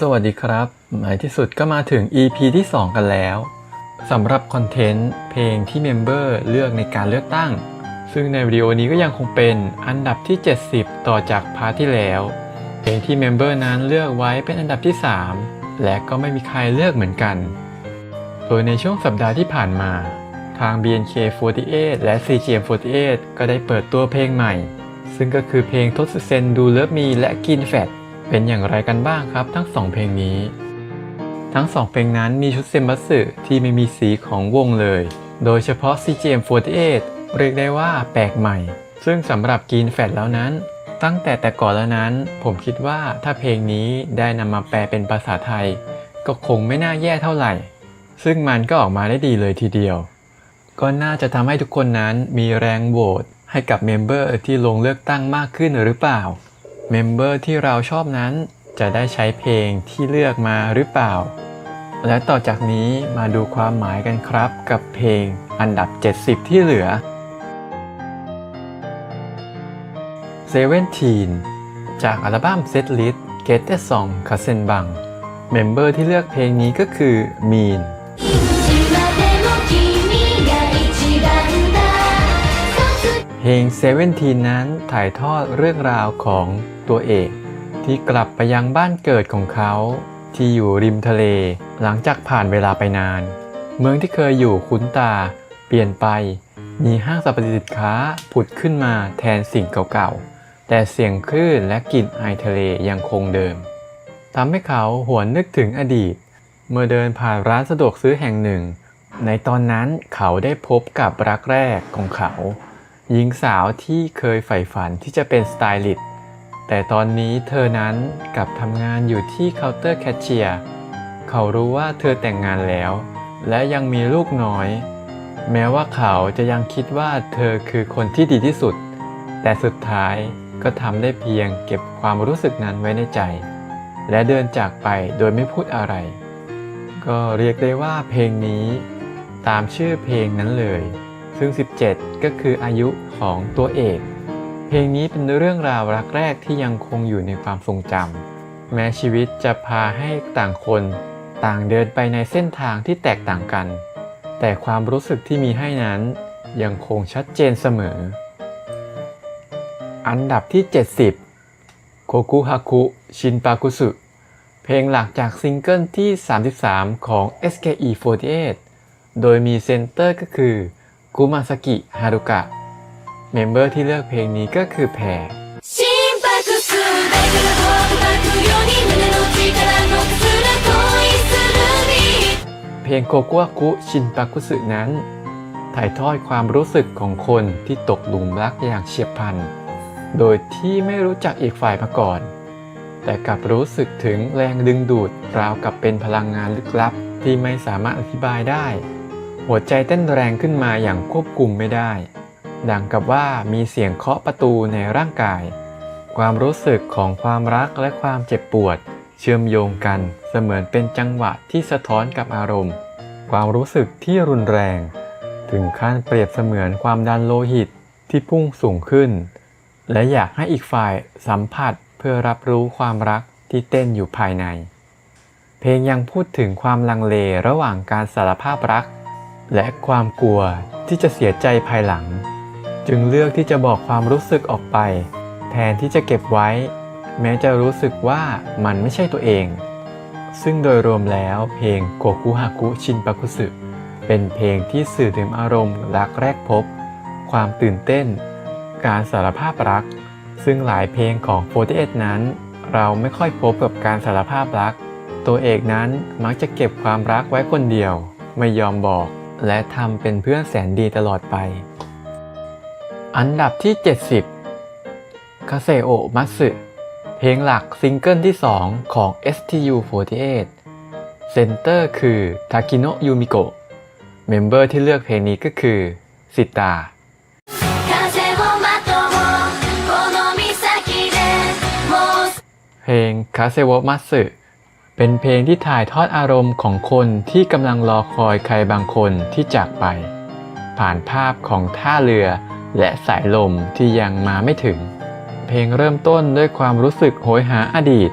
สวัสดีครับในที่สุดก็มาถึง EP ที่ 2 กันแล้วสำหรับคอนเทนต์เพลงที่เมมเบอร์เลือกในการเลือกตั้ง ซึ่งในวิดีโอนี้ก็ยังคงเป็นอันดับที่ 70 ต่อจากพาร์ทที่แล้ว เพลงที่เมมเบอร์นั้นเลือกไว้เป็นอันดับที่ 3 และก็ไม่มีใครเลือกเหมือนกัน โดยในช่วงสัปดาห์ที่ผ่านมา ทาง BNK48 และ CGM48 ก็ได้เปิดตัวเพลงใหม่ ซึ่งก็คือเพลงทศเซนดูเลิฟมีและกินแฟต เป็นอย่างไรกันบ้างครับ ทั้งสองเพลงนี้ ทั้งสองเพลงนั้นมีชุดเซมบัสึที่ไม่มีสีของวงเลย โดยเฉพาะ CGM48 เรียกได้ว่าแปลกใหม่ ซึ่งสำหรับกินแฟตแล้วนั้น ตั้งแต่แต่ก่อนแล้วนั้น ผมคิดว่าถ้าเพลงนี้ได้นำมาแปลเป็นภาษาไทย ก็คงไม่น่าแย่เท่าไหร่ ซึ่งมันก็ออกมาได้ดีเลยทีเดียว ก็น่าจะทำให้ทุกคนนั้นมีแรงโหวตให้กับเมมเบอร์ที่ลงเลือกตั้งมากขึ้นหรือเปล่า เมมเบอร์ที่เราชอบนั้นจะได้ใช้เพลงที่เลือกมาหรือเปล่า และต่อจากนี้มาดูความหมายกันครับกับเพลงอันดับ 70 ที่เหลือ 17 จากอัลบั้ม Set List Get the Song k a s e n b a n g เมมเบอร์ที่เลือกเพลงนี้ก็คือ Mean เพลง17นั้นถ่ายทอดเรื่องราวของตัวเอกที่กลับไปยังบ้านเกิดของเขา ที่อยู่ริมทะเล หลังจากผ่านเวลาไปนาน เมืองที่เคยอยู่คุ้นตา เปลี่ยนไป มีห้างสรรพสินค้าผุดขึ้นมาแทนสิ่งเก่าๆ แต่เสียงคลื่นและกลิ่นไอทะเลยังคงเดิมทำให้เขาหวนนึกถึงอดีต เมื่อเดินผ่านร้านสะดวกซื้อแห่งหนึ่ง ในตอนนั้นเขาได้พบกับรักแรกของเขา หญิงสาวที่เคยใฝ่ฝันที่จะเป็นสไตลิสต์แต่ตอนนี้เธอนั้นกลับทำงานอยู่ที่เคาน์เตอร์แคชเชียร์เขารู้ว่าเธอแต่งงานแล้ว และยังมีลูกน้อย แม้ว่าเขาจะยังคิดว่าเธอคือคนที่ดีที่สุด แต่สุดท้ายก็ทำได้เพียงเก็บความรู้สึกนั้นไว้ในใจ และเดินจากไปโดยไม่พูดอะไร ก็เรียกได้ว่าเพลงนี้ ตามชื่อเพลงนั้นเลย ซึ่ง17 ก็คืออายุของตัวเอก เพลงนี้เป็นเรื่องราวรักแรกที่ยังคงอยู่ในความทรงจำแม้ชีวิตจะพาให้ต่างคน ต่างเดินไปในเส้นทางที่แตกต่างกัน แต่ความรู้สึกที่มีให้นั้น ยังคงชัดเจนเสมอ อันดับที่ 70 โคคุฮาคุ ชินปากุสุ เพลงหลักจากซิงเกิลที่ 33 ของ SKE48 โดยมีเซนเตอร์ก็คือ กูมาสกิฮารุกะ เมมเบอร์ที่เลือกเพลงนี้ก็คือแพรเพลงโกกัวกุชินปากุสึนั้น ถ่ายทอดความรู้สึกของคนที่ตกหลุมรักอย่างเฉียบพลัน โดยที่ไม่รู้จักอีกฝ่ายมาก่อน แต่กลับรู้สึกถึงแรงดึงดูดราวกับเป็นพลังงานลึกลับที่ไม่สามารถอธิบายได้ หัวใจเต้นแรงขึ้นมาอย่างควบคุมไม่ได้ ดังกับว่ามีเสียงเคาะประตูในร่างกาย ความรู้สึกของความรักและความเจ็บปวด เชื่อมโยงกันเสมือนเป็นจังหวะที่สะท้อนกับอารมณ์ ความรู้สึกที่รุนแรง ถึงขั้นเปรียบเสมือนความดันโลหิตที่พุ่งสูงขึ้น และอยากให้อีกฝ่ายสัมผัสเพื่อรับรู้ความรักที่เต้นอยู่ภายใน เพลงยังพูดถึงความลังเลระหว่างการสารภาพรัก และความกลัวที่จะเสียใจภายหลัง จึงเลือกที่จะบอกความรู้สึกออกไป แทนที่จะเก็บไว้ แม้จะรู้สึกว่ามันไม่ใช่ตัวเอง ซึ่งโดยรวมแล้วเพลงโกคุฮากุชินปาคุสึเป็นเพลงที่สื่อถึงอารมณ์รักแรกพบ ความตื่นเต้น การสารภาพรัก ซึ่งหลายเพลงของ48นั้น เราไม่ค่อยพบกับการสารภาพรัก ตัวเอกนั้นมักจะเก็บความรักไว้คนเดียว ไม่ยอมบอก และทำเป็นเพื่อนแสนดีตลอดไป อันดับที่ 70คาเซโอมัตสึเพลงหลักซิงเกิลที่ 2 ของ STU48 เซนเตอร์คือทาคิโนะยูมิโกะเมมเบอร์ที่เลือกเพลงนี้ก็คือสิตาเพลงคาเซโอมัตสึ เป็นเพลงที่ถ่ายทอดอารมณ์ของคนที่กำลังรอคอยใครบางคนที่จากไป ผ่านภาพของท่าเรือและสายลมที่ยังมาไม่ถึง เพลงเริ่มต้นด้วยความรู้สึกโหยหาอดีต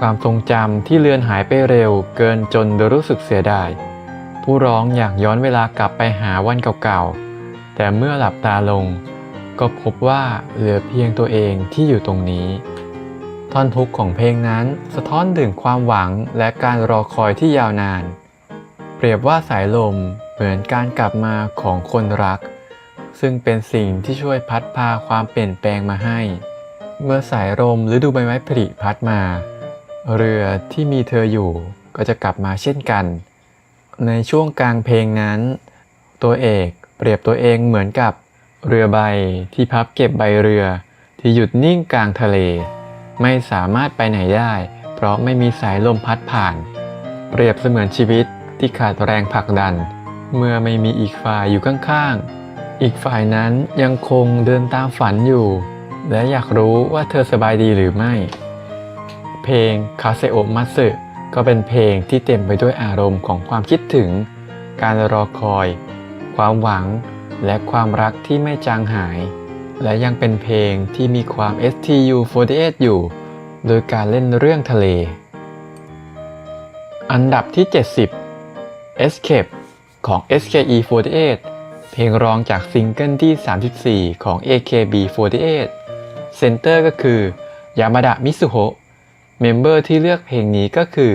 ความทรงจำที่เลือนหายไปเร็วเกินจนรู้สึกเสียดาย ผู้ร้องอยากย้อนเวลากลับไปหาวันเก่าๆ แต่เมื่อหลับตาลง ก็พบว่าเหลือเพียงตัวเองที่อยู่ตรงนี้ ท่อนทุกข์ของเพลงนั้น สะท้อนถึงความหวังและการรอคอยที่ยาวนาน เปรียบว่าสายลมเหมือนการกลับมาของคนรัก ซึ่งเป็นสิ่งที่ช่วยพัดพาความเปลี่ยนแปลงมาให้ เมื่อสายลมฤดูใบไม้ผลิพัดมา เรือที่มีเธออยู่ก็จะกลับมาเช่นกัน ในช่วงกลางเพลงนั้น ตัวเอกเปรียบตัวเองเหมือนกับเรือใบที่พับเก็บใบเรือที่หยุดนิ่งกลางทะเล ไม่สามารถไปไหนได้ เพราะไม่มีสายลมพัดผ่าน เปรียบเสมือนชีวิตที่ขาดแรงผลักดัน เมื่อไม่มีอีกฝ่ายอยู่ข้างๆ อีกฝ่ายนั้นยังคงเดินตามฝันอยู่ และอยากรู้ว่าเธอสบายดีหรือไม่ เพลงคาเซโอมัตสึก็เป็นเพลงที่เต็มไปด้วยอารมณ์ของความคิดถึง การรอคอย ความหวัง และความรักที่ไม่จางหาย และยังเป็นเพลงที่มีความ STU48 อยู่ โดยการเล่นเรื่องทะเล อันดับที่ 70 Escape ของ SKE48 เพลงรองจากซิงเกิลที่ 34 ของ AKB48 เซนเตอร์ก็คือยามาดะมิสุโฮะเมมเบอร์ที่เลือกเพลงนี้ก็คือ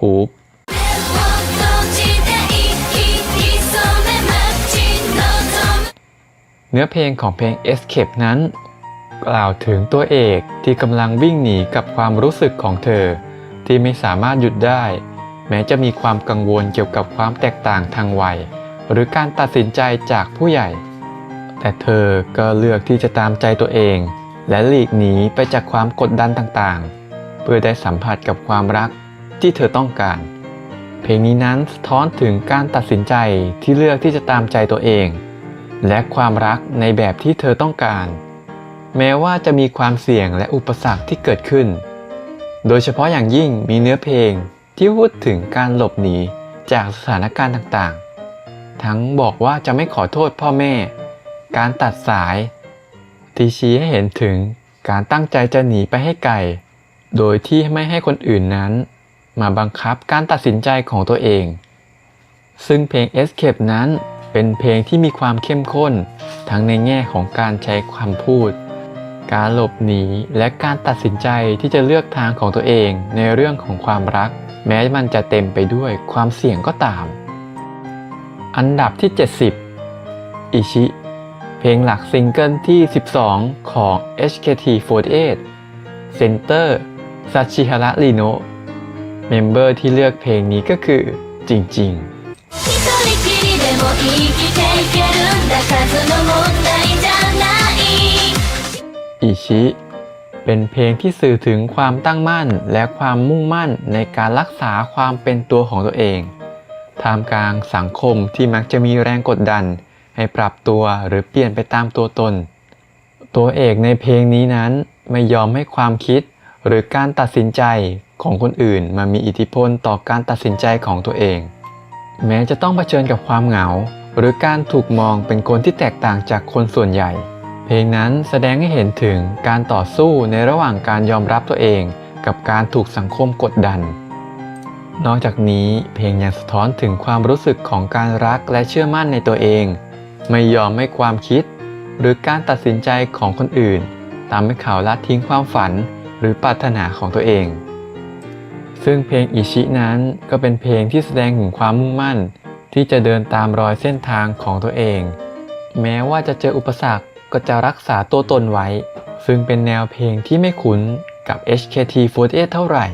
ฮูป เนื้อเพลงของเพลง Escape นั้น กล่าวถึงตัวเอกที่กำลังวิ่งหนีกับความรู้สึกของเธอ ที่ไม่สามารถหยุดได้ แม้จะมีความกังวลเกี่ยวกับความแตกต่างทางวัย หรือการตัดสินใจจากผู้ใหญ่ แต่เธอก็เลือกที่จะตามใจตัวเอง และหลีกหนีไปจากความกดดันต่างๆ เพื่อได้สัมผัสกับความรักที่เธอต้องการ เพลงนี้นั้นสะท้อนถึงการตัดสินใจที่เลือกที่จะตามใจตัวเอง และความรักในแบบที่เธอต้องการ แม้ว่าจะมีความเสี่ยงและอุปสรรคที่เกิดขึ้น โดยเฉพาะอย่างยิ่งมีเนื้อเพลงที่พูดถึงการหลบหนีจากสถานการณ์ต่างๆ ทั้งบอกว่าจะไม่ขอโทษพ่อแม่ การตัดสาย ที่ชี้ให้เห็นถึงการตั้งใจจะหนีไปให้ไกล โดยที่ไม่ให้คนอื่นนั้น มาบังคับการตัดสินใจของตัวเอง ซึ่งเพลง Escape นั้น เป็นเพลงที่มีความเข้มข้น ทั้งในแง่ของการใช้คำพูด การหลบหนีและการตัดสินใจที่จะเลือกทางของตัวเองในเรื่องของความรัก แม้มันจะเต็มไปด้วยความเสี่ยงก็ตาม อันดับที่ 70 อิชิ เพลงหลักซิงเกิลที่ 12 ของ HKT48 Center ซาชิฮาระลีโนะเมมเบอร์ที่เลือกเพลงนี้ก็คือจริง ๆ 生きていけるんだ数の問題じゃない อิชิ เป็นเพลงที่สื่อถึงความตั้งมั่นและความมุ่งมั่นในการรักษาความเป็นตัวของตัวเอง ท่ามกลางสังคมที่มักจะมีแรงกดดัน ให้ปรับตัวหรือเปลี่ยนไปตามตัวตน ตัวเอกในเพลงนี้นั้นไม่ยอมให้ความคิด หรือการตัดสินใจของคนอื่นมามีอิทธิพลต่อการตัดสินใจของตัวเอง แม้จะต้องเผชิญกับความเหงา หรือการถูกมองเป็นคนที่แตกต่างจากคนส่วนใหญ่ เพลงนั้นแสดงให้เห็นถึงการต่อสู้ในระหว่างการยอมรับตัวเอง กับการถูกสังคมกดดัน นอกจากนี้เพลงยังสะท้อนถึงความรู้สึกของการรักและเชื่อมั่นในตัวเอง ไม่ยอมให้ความคิด หรือการตัดสินใจของคนอื่นตามให้เขาละทิ้งความฝัน หรือปรารถนาของตัวเอง ซึ่งเพลงอิชินั้นก็เป็นเพลงที่แสดงถึงความมุ่งมั่น ที่จะเดินตามรอยเส้นทางของตัวเอง แม้ว่าจะเจออุปสรรคก็จะรักษาตัวตนไว้ ซึ่งเป็นแนวเพลงที่ไม่คุ้นกับ HKT48 เท่าไหร่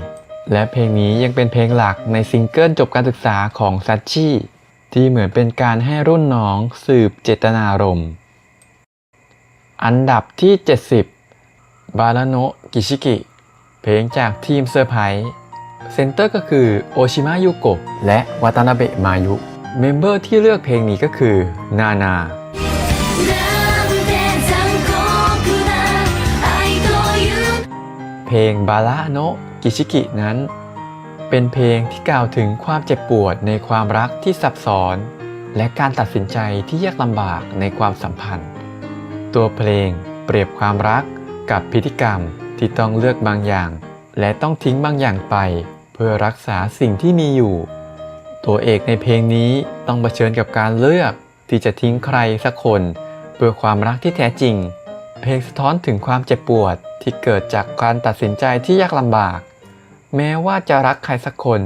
และเพลงนี้ยังเป็นเพลงหลักในซิงเกิลจบการศึกษาของซัชชี่ที่เหมือนเป็นการให้รุ่นน้องสืบเจตนารมณ์อันดับที่ 70 บาลาโนะกิชิกิ เพลงจากทีมเซอร์ไพรส์ เซนเตอร์ก็คือโอชิมะยุโกะและวัตานาเบะมายุ เมมเบอร์ที่เลือกเพลงนี้ก็คือ นานาเพลงบาลาโนกิชิกินั้น เป็นเพลงที่กล่าวถึงความเจ็บปวดในความรักที่ซับซ้อน และการตัดสินใจที่ยากลำบากในความสัมพันธ์ ตัวเพลงเปรียบความรักกับพฤติกรรมที่ต้องเลือกบางอย่าง และต้องทิ้งบางอย่างไป พื่อรักษาสิ่งที่มีอยู่ ตัวเอกในเพลงนี้ต้องเผชิญกับการเลือกที่จะทิ้งใครสักคน เพื่อความรักที่แท้จริง เพลงสะท้อนถึงความเจ็บปวดที่เกิดจากการตัดสินใจที่ยากลำบาก แม้ว่าจะรักใครสักคน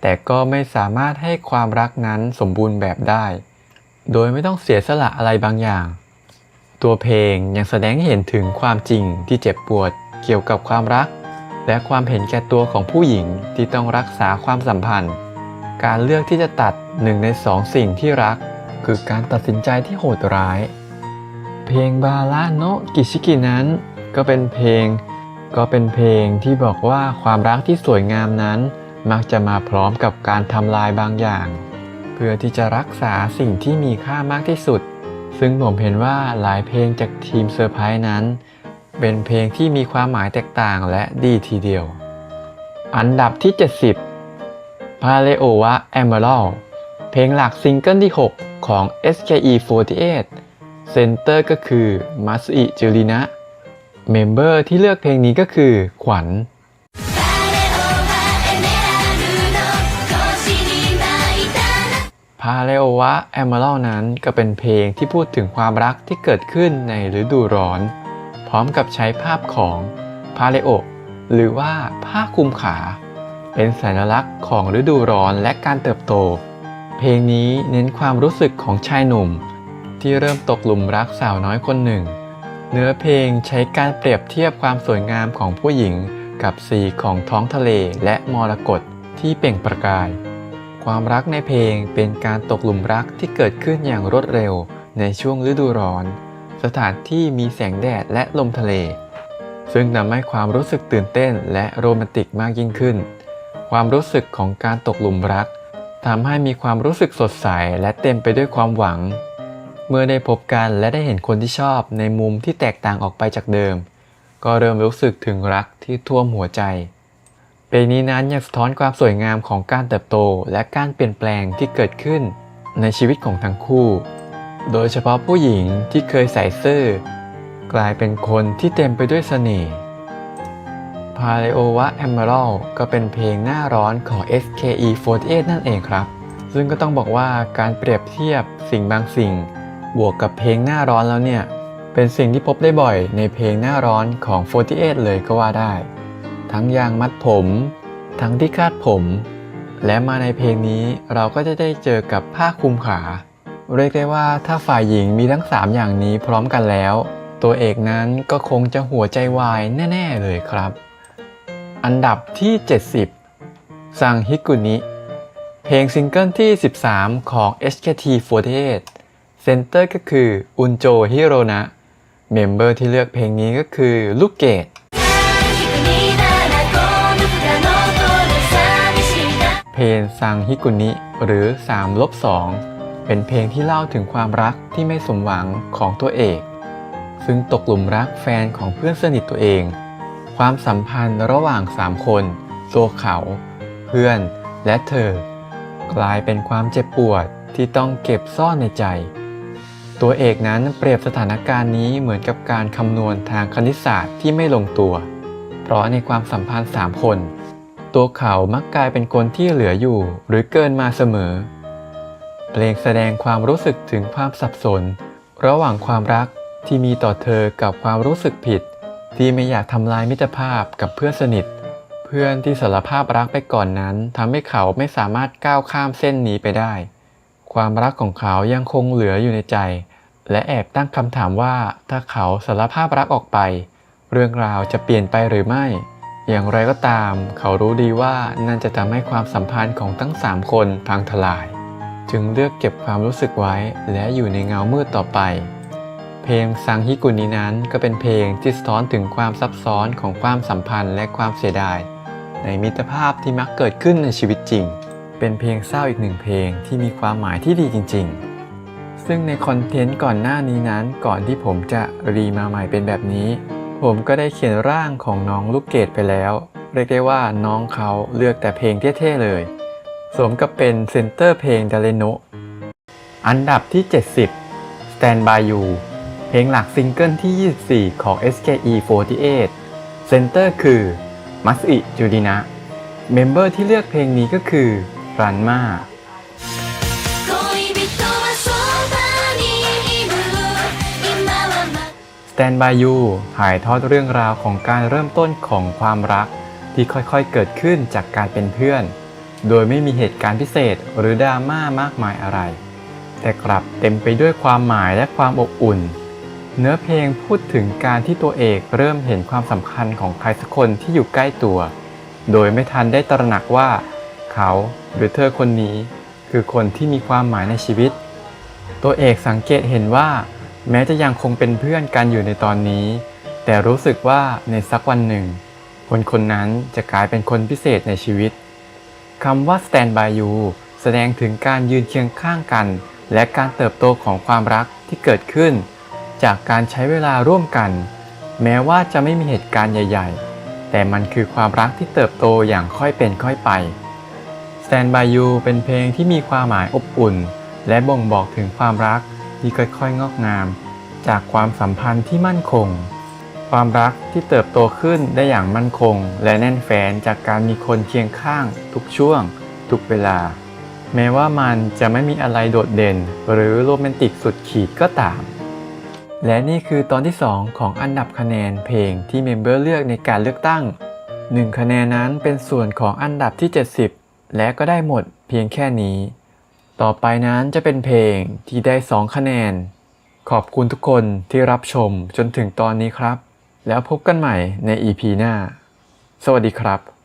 แต่ก็ไม่สามารถให้ความรักนั้นสมบูรณ์แบบได้ โดยไม่ต้องเสียสละอะไรบางอย่าง ตัวเพลงยังแสดงให้เห็นถึงความจริงที่เจ็บปวดเกี่ยวกับความรัก และความเห็นแก่ตัวของผู้หญิงที่ต้องรักษาความสัมพันธ์ การเลือกที่จะตัดหนึ่งในสองสิ่งที่รัก คือการตัดสินใจที่โหดร้าย เพลงบาลาโนกิชิกินั้น ก็เป็นเพลง ก็เป็นเพลงที่บอกว่าความรักที่สวยงามนั้น มักจะมาพร้อมกับการทำลายบางอย่าง เพื่อที่จะรักษาสิ่งที่มีค่ามากที่สุด ซึ่งผมเห็นว่าหลายเพลงจากทีมเซอร์ไพรส์นั้น เป็นเพลงที่มีความหมายแตกต่างและดีทีเดียว อันดับที่ 70 p a l e o w a a m e r a l เพลงหลักซิงเกิลที่ 6 ของ SKE48 เซนเตอร์ก็คือมัสอิจูรินะ เมมเบอร์ที่เลือกเพลงนี้ก็คือขวัญพาเลโอวะแอมเบอร์นั้นก็เป็นเพลงที่พูดถึงความรักที่เกิดขึ้นในฤดูร้อน พร้อมกับใช้ภาพของพาเลโอหรือว่าผ้าคลุมขา เป็นสัญลักษณ์ของฤดูร้อนและการเติบโต เพลงนี้เน้นความรู้สึกของชายหนุ่ม ที่เริ่มตกหลุมรักสาวน้อยคนหนึ่ง เนื้อเพลงใช้การเปรียบเทียบความสวยงามของผู้หญิง กับสีของท้องทะเลและมรกตที่เปล่งประกาย ความรักในเพลงเป็นการตกหลุมรักที่เกิดขึ้นอย่างรวดเร็วในช่วงฤดูร้อน สถานที่มีแสงแดดและลมทะเล ซึ่งทำให้ความรู้สึกตื่นเต้นและโรแมนติกมากยิ่งขึ้น ความรู้สึกของการตกหลุมรักทำให้มีความรู้สึกสดใสและเต็มไปด้วยความหวัง เมื่อได้พบกันและได้เห็นคนที่ชอบในมุมที่แตกต่างออกไปจากเดิม ก็เริ่มรู้สึกถึงรักที่ท่วมหัวใจเพลงนี้นั้นยังสะท้อนความสวยงามของการเติบโตและการเปลี่ยนแปลงที่เกิดขึ้นในชีวิตของทั้งคู่ โดยเฉพาะผู้หญิงที่เคยใส่เสื้อกลายเป็นคนที่เต็มไปด้วยเสน่ห์ p a l e o w a Emerald ก็เป็นเพลงหน้าร้อนของ SKE48 นั่นเองครับ ซึ่งก็ต้องบอกว่าการเปรียบเทียบสิ่งบางสิ่ง บวกกับเพลงหน้าร้อนแล้วเนี่ย เป็นสิ่งที่พบได้บ่อยในเพลงหน้าร้อนของ 48 เลยก็ว่าได้ ทั้งยางมัดผม ทั้งที่คาดผม และมาในเพลงนี้เราก็จะได้เจอกับผ้าคลุมขา เรียกได้ว่าถ้าฝ่ายหญิงมีทั้ง 3 อย่างนี้พร้อมกันแล้ว ตัวเอกนั้นก็คงจะหัวใจวายแน่ ๆ เลยครับ อันดับที่ 70 ซังฮิกุนิ เพลงซิงเกิลที่ 13 ของ HKT48 เซนเตอร์ก็คืออุนโจฮิโรนะ เมมเบอร์ที่เลือกเพลงนี้ก็คือลูกเกดเพลงซังฮิกุนิหรือ3ลบ2 เป็นเพลงที่เล่าถึงความรักที่ไม่สมหวังของตัวเอก ซึ่งตกหลุมรักแฟนของเพื่อนสนิทตัวเอง ความสัมพันธ์ระหว่าง 3 คนตัวเขา เพื่อนและเธอ กลายเป็นความเจ็บปวดที่ต้องเก็บซ่อนในใจ ตัวเอกนั้นเปรียบสถานการณ์นี้เหมือนกับการคำนวณทางคณิตศาสตร์ที่ไม่ลงตัว เพราะในความสัมพันธ์ 3 คน ตัวเขามักกลายเป็นคนที่เหลืออยู่หรือเกินมาเสมอ เพลงแสดงความรู้สึกถึงความสับสน ระหว่างความรักที่มีต่อเธอกับความรู้สึกผิด ที่ไม่อยากทำลายมิตรภาพกับเพื่อนสนิท เพื่อนที่สารภาพรักไปก่อนนั้นทำให้เขาไม่สามารถก้าวข้ามเส้นนี้ไปได้ ความรักของเขายังคงเหลืออยู่ในใจ และแอบตั้งคำถามว่าถ้าเขาสารภาพรักออกไป เรื่องราวจะเปลี่ยนไปหรือไม่ อย่างไรก็ตาม เขารู้ดีว่านั่นจะทำให้ความสัมพันธ์ของทั้ง 3 คนพังทลาย จึงเลือกเก็บความรู้สึกไว้และอยู่ในเงามืดต่อไป เพลงซังฮิกุนินั้นก็เป็นเพลงที่สะท้อนถึงความซับซ้อนของความสัมพันธ์และความเสียดาย ในมิตรภาพที่มักเกิดขึ้นในชีวิตจริง เป็นเพลงเศร้าอีกหนึ่งเพลงที่มีความหมายที่ดีจริง ๆ ซึ่งในคอนเทนต์ก่อนหน้านี้นั้นก่อนที่ผมจะรีมาใหม่เป็นแบบนี้ ผมก็ได้เขียนร่างของน้องลูกเกดไปแล้ว เรียกได้ว่าน้องเขาเลือกแต่เพลงเท่ๆเลย สวมกับเป็นเซนเตอร์เพลงดาเลโนอันดับที่ 70 Stand By You เพลงหลักซิงเกิลที่ 24 ของ SKE48 เซนเตอร์คือมัสอิจูดินะ เมมเบอร์ที่เลือกเพลงนี้ก็คือรันมาแตนบายยูถ่ายทอดเรื่องราวของการเริ่มต้นของความรักที่ค่อยๆเกิดขึ้นจากการเป็นเพื่อน โดยไม่มีเหตุการณ์พิเศษหรือดราม่ามากมายอะไร แต่กลับเต็มไปด้วยความหมายและความอบอุ่น เนื้อเพลงพูดถึงการที่ตัวเอกเริ่มเห็นความสำคัญของใครสักคนที่อยู่ใกล้ตัว โดยไม่ทันได้ตระหนักว่า เขาหรือเธอคนนี้ คือคนที่มีความหมายในชีวิต ตัวเอกสังเกตเห็นว่า แม้จะยังคงเป็นเพื่อนกันอยู่ในตอนนี้ แต่รู้สึกว่าในสักวันหนึ่ง คนคนนั้นจะกลายเป็นคนพิเศษในชีวิต คำว่า stand by you แสดงถึงการยืนเคียงข้างกัน และการเติบโตของความรักที่เกิดขึ้น จากการใช้เวลาร่วมกัน แม้ว่าจะไม่มีเหตุการณ์ใหญ่ ๆ แต่มันคือความรักที่เติบโตอย่างค่อยเป็นค่อยไป Stand by You เป็นเพลงที่มีความหมายอบอุ่น และบ่งบอกถึงความรักที่ค่อยๆงอกงาม จากความสัมพันธ์ที่มั่นคง ความรักที่เติบโตขึ้นได้อย่างมั่นคง และแน่นแฟ้นจากการมีคนเคียงข้าง ทุกช่วง ทุกเวลา แม้ว่ามันจะไม่มีอะไรโดดเด่น หรือโรแมนติกสุดขีดก็ตาม และนี่คือตอนที่ 2 ของอันดับคะแนนเพลงที่เมมเบอร์เลือกในการเลือกตั้ง 1 คะแนนนั้นเป็นส่วนของอันดับที่ 70 และก็ได้หมดเพียงแค่นี้ ต่อไปนั้นจะเป็นเพลงที่ได้ 2 คะแนน ขอบคุณทุกคนที่รับชมจนถึงตอนนี้ครับ แล้วพบกันใหม่ใน EP หน้า สวัสดีครับ